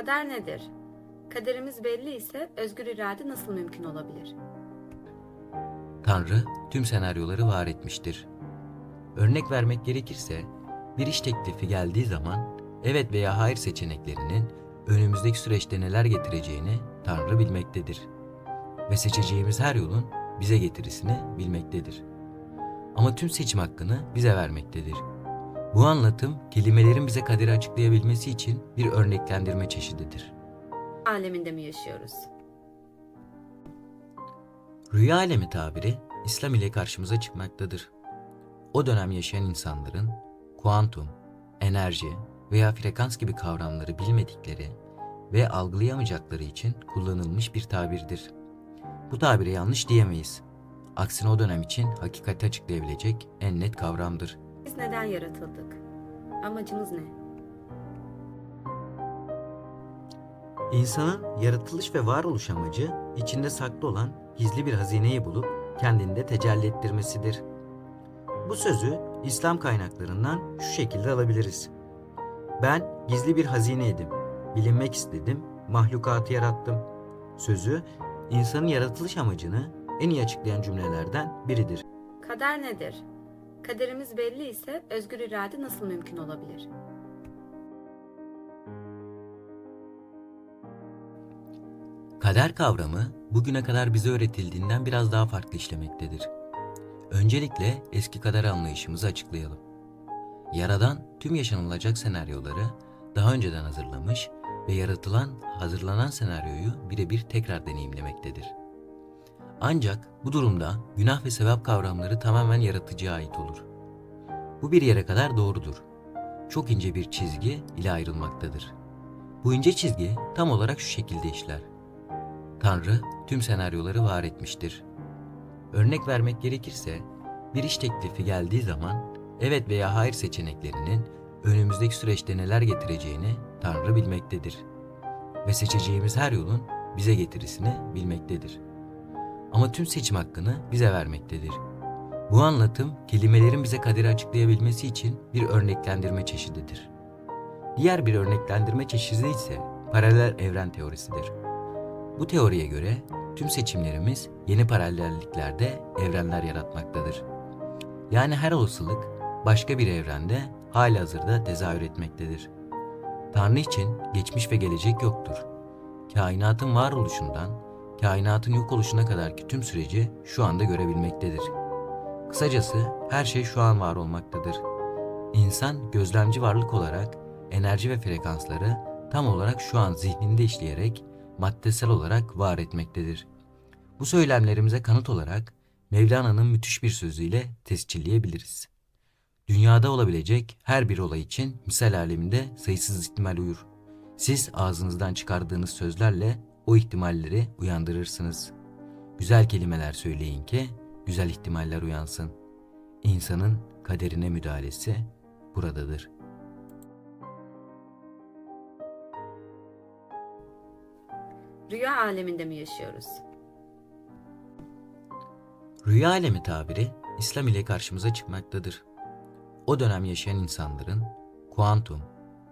Kader nedir? Kaderimiz belli ise özgür irade nasıl mümkün olabilir? Tanrı tüm senaryoları var etmiştir. Örnek vermek gerekirse bir iş teklifi geldiği zaman evet veya hayır seçeneklerinin önümüzdeki süreçte neler getireceğini Tanrı bilmektedir. Ve seçeceğimiz her yolun bize getirisini bilmektedir. Ama tüm seçim hakkını bize vermektedir. Bu anlatım kelimelerin bize kaderi açıklayabilmesi için bir örneklendirme çeşididir. Aleminde mi yaşıyoruz? Rüya alemi tabiri İslam ile karşımıza çıkmaktadır. O dönem yaşayan insanların kuantum, enerji veya frekans gibi kavramları bilmedikleri ve algılayamayacakları için kullanılmış bir tabirdir. Bu tabire yanlış diyemeyiz. Aksine o dönem için hakikati açıklayabilecek en net kavramdır. Biz neden yaratıldık? Amacımız ne? İnsanın yaratılış ve varoluş amacı içinde saklı olan gizli bir hazineyi bulup kendinde tecelli ettirmesidir. Bu sözü İslam kaynaklarından şu şekilde alabiliriz. Ben gizli bir hazineydim. Bilinmek istedim, mahlukatı yarattım. Sözü insanın yaratılış amacını en iyi açıklayan cümlelerden biridir. Kader nedir? Kaderimiz belli ise özgür irade nasıl mümkün olabilir? Kader kavramı bugüne kadar bize öğretildiğinden biraz daha farklı işlemektedir. Öncelikle eski kader anlayışımızı açıklayalım. Yaradan tüm yaşanılacak senaryoları daha önceden hazırlamış ve yaratılan, hazırlanan senaryoyu birebir tekrar deneyimlemektedir. Ancak bu durumda günah ve sevap kavramları tamamen yaratıcıya ait olur. Bu bir yere kadar doğrudur. Çok ince bir çizgi ile ayrılmaktadır. Bu ince çizgi tam olarak şu şekilde işler. Tanrı tüm senaryoları var etmiştir. Örnek vermek gerekirse bir iş teklifi geldiği zaman evet veya hayır seçeneklerinin önümüzdeki süreçte neler getireceğini Tanrı bilmektedir. Ve seçeceğimiz her yolun bize getirisini bilmektedir. Ama tüm seçim hakkını bize vermektedir. Bu anlatım kelimelerin bize kaderi açıklayabilmesi için bir örneklendirme çeşididir. Diğer bir örneklendirme çeşidi ise paralel evren teorisidir. Bu teoriye göre tüm seçimlerimiz yeni paralelliklerde evrenler yaratmaktadır. Yani her olasılık başka bir evrende halihazırda tezahür etmektedir. Tanrı için geçmiş ve gelecek yoktur. Kainatın varoluşundan kainatın yok oluşuna kadarki tüm süreci şu anda görebilmektedir. Kısacası her şey şu an var olmaktadır. İnsan gözlemci varlık olarak enerji ve frekansları tam olarak şu an zihninde işleyerek maddesel olarak var etmektedir. Bu söylemlerimize kanıt olarak Mevlana'nın müthiş bir sözüyle tescilleyebiliriz. Dünyada olabilecek her bir olay için misal aleminde sayısız ihtimal uyur. Siz ağzınızdan çıkardığınız sözlerle o ihtimalleri uyandırırsınız. Güzel kelimeler söyleyin ki güzel ihtimaller uyansın. İnsanın kaderine müdahalesi buradadır. Rüya aleminde mi yaşıyoruz? Rüya alemi tabiri İslam ile karşımıza çıkmaktadır. O dönem yaşayan insanların kuantum,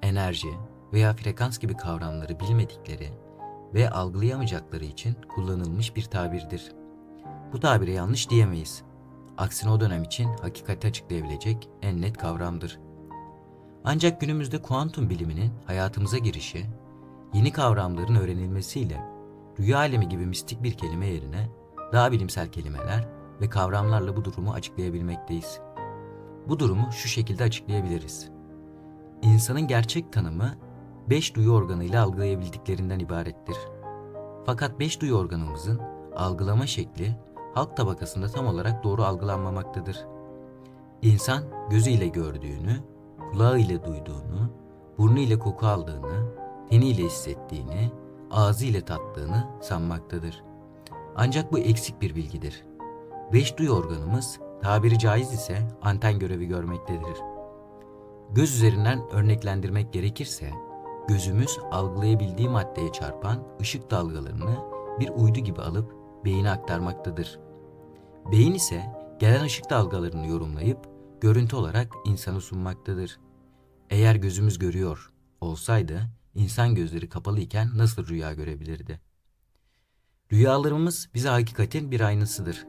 enerji veya frekans gibi kavramları bilmedikleri ve algılayamayacakları için kullanılmış bir tabirdir. Bu tabire yanlış diyemeyiz. Aksine o dönem için hakikati açıklayabilecek en net kavramdır. Ancak günümüzde kuantum biliminin hayatımıza girişi, yeni kavramların öğrenilmesiyle rüya alemi gibi mistik bir kelime yerine daha bilimsel kelimeler ve kavramlarla bu durumu açıklayabilmekteyiz. Bu durumu şu şekilde açıklayabiliriz. İnsanın gerçek tanımı beş duyu organıyla algılayabildiklerinden ibarettir. Fakat beş duyu organımızın algılama şekli halk tabakasında tam olarak doğru algılanmamaktadır. İnsan gözüyle gördüğünü, kulağıyla duyduğunu, burnu ile koku aldığını, teniyle hissettiğini, ağzı ile tattığını sanmaktadır. Ancak bu eksik bir bilgidir. Beş duyu organımız tabiri caiz ise anten görevi görmektedir. Göz üzerinden örneklendirmek gerekirse, gözümüz algılayabildiği maddeye çarpan ışık dalgalarını bir uydu gibi alıp beyine aktarmaktadır. Beyin ise gelen ışık dalgalarını yorumlayıp görüntü olarak insana sunmaktadır. Eğer gözümüz görüyor olsaydı insan gözleri kapalı iken nasıl rüya görebilirdi? Rüyalarımız bize hakikatin bir aynasıdır.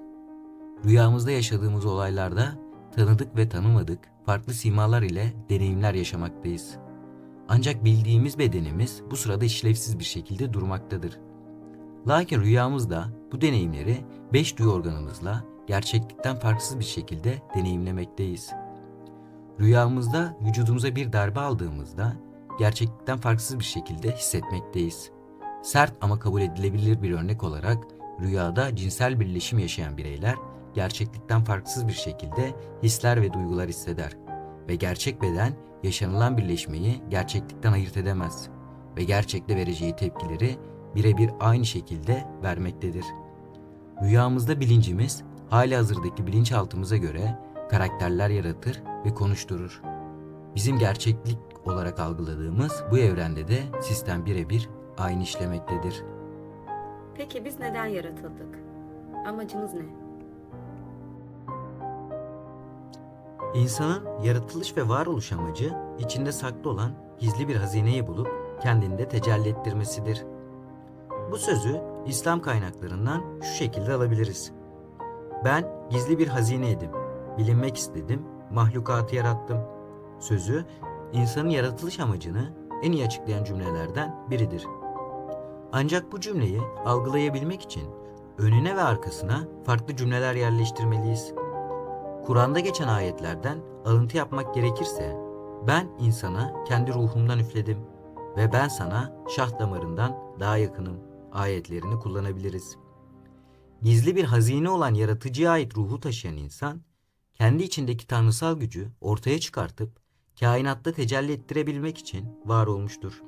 Rüyamızda yaşadığımız olaylarda tanıdık ve tanımadık farklı simalar ile deneyimler yaşamaktayız. Ancak bildiğimiz bedenimiz bu sırada işlevsiz bir şekilde durmaktadır. Lakin rüyamızda bu deneyimleri beş duyu organımızla gerçeklikten farksız bir şekilde deneyimlemekteyiz. Rüyamızda vücudumuza bir darbe aldığımızda gerçeklikten farksız bir şekilde hissetmekteyiz. Sert ama kabul edilebilir bir örnek olarak rüyada cinsel birleşim yaşayan bireyler gerçeklikten farksız bir şekilde hisler ve duygular hisseder ve gerçek beden yaşanılan birleşmeyi gerçeklikten ayırt edemez ve gerçekte vereceği tepkileri birebir aynı şekilde vermektedir. Rüyamızda bilincimiz hali hazırdaki bilinçaltımıza göre karakterler yaratır ve konuşturur. Bizim gerçeklik olarak algıladığımız bu evrende de sistem birebir aynı işlemektedir. Peki biz neden yaratıldık? Amacımız ne? İnsanın yaratılış ve varoluş amacı içinde saklı olan gizli bir hazineyi bulup kendinde tecelli ettirmesidir. Bu sözü İslam kaynaklarından şu şekilde alabiliriz. Ben gizli bir hazineydim. Bilinmek istedim, mahlukatı yarattım. Sözü insanın yaratılış amacını en iyi açıklayan cümlelerden biridir. Ancak bu cümleyi algılayabilmek için önüne ve arkasına farklı cümleler yerleştirmeliyiz. Kur'an'da geçen ayetlerden alıntı yapmak gerekirse ben insana kendi ruhumdan üfledim ve ben sana şah damarından daha yakınım ayetlerini kullanabiliriz. Gizli bir hazine olan yaratıcıya ait ruhu taşıyan insan kendi içindeki tanrısal gücü ortaya çıkartıp kainatta tecelli ettirebilmek için var olmuştur.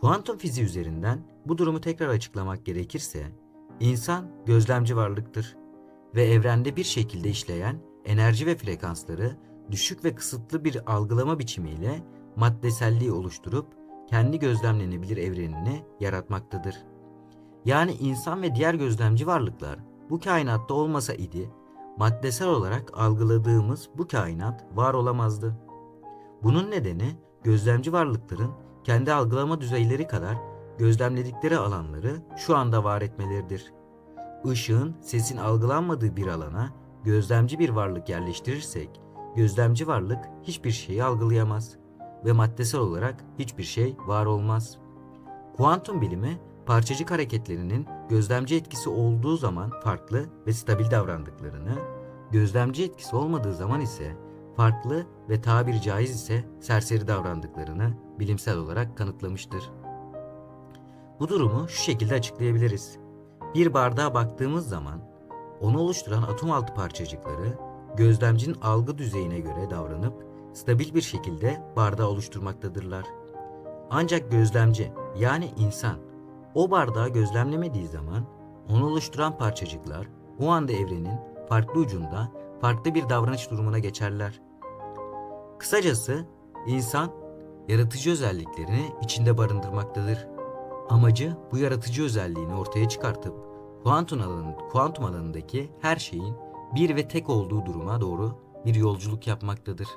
Kuantum fiziği üzerinden bu durumu tekrar açıklamak gerekirse insan gözlemci varlıktır ve evrende bir şekilde işleyen enerji ve frekansları düşük ve kısıtlı bir algılama biçimiyle maddeselliği oluşturup kendi gözlemlenebilir evrenini yaratmaktadır. Yani insan ve diğer gözlemci varlıklar bu kainatta olmasa idi, maddesel olarak algıladığımız bu kainat var olamazdı. Bunun nedeni gözlemci varlıkların kendi algılama düzeyleri kadar gözlemledikleri alanları şu anda var etmeleridir. Işığın, sesin algılanmadığı bir alana gözlemci bir varlık yerleştirirsek, gözlemci varlık hiçbir şeyi algılayamaz ve maddesel olarak hiçbir şey var olmaz. Kuantum bilimi parçacık hareketlerinin gözlemci etkisi olduğu zaman farklı ve stabil davrandıklarını, gözlemci etkisi olmadığı zaman ise farklı ve tabiri caiz ise serseri davrandıklarını bilimsel olarak kanıtlamıştır. Bu durumu şu şekilde açıklayabiliriz. Bir bardağa baktığımız zaman onu oluşturan atom altı parçacıkları gözlemcinin algı düzeyine göre davranıp stabil bir şekilde bardağı oluşturmaktadırlar. Ancak gözlemci yani insan o bardağı gözlemlemediği zaman onu oluşturan parçacıklar o anda evrenin farklı ucunda farklı bir davranış durumuna geçerler. Kısacası insan yaratıcı özelliklerini içinde barındırmaktadır. Amacı bu yaratıcı özelliğini ortaya çıkartıp kuantum, alanı, kuantum alanındaki her şeyin bir ve tek olduğu duruma doğru bir yolculuk yapmaktadır.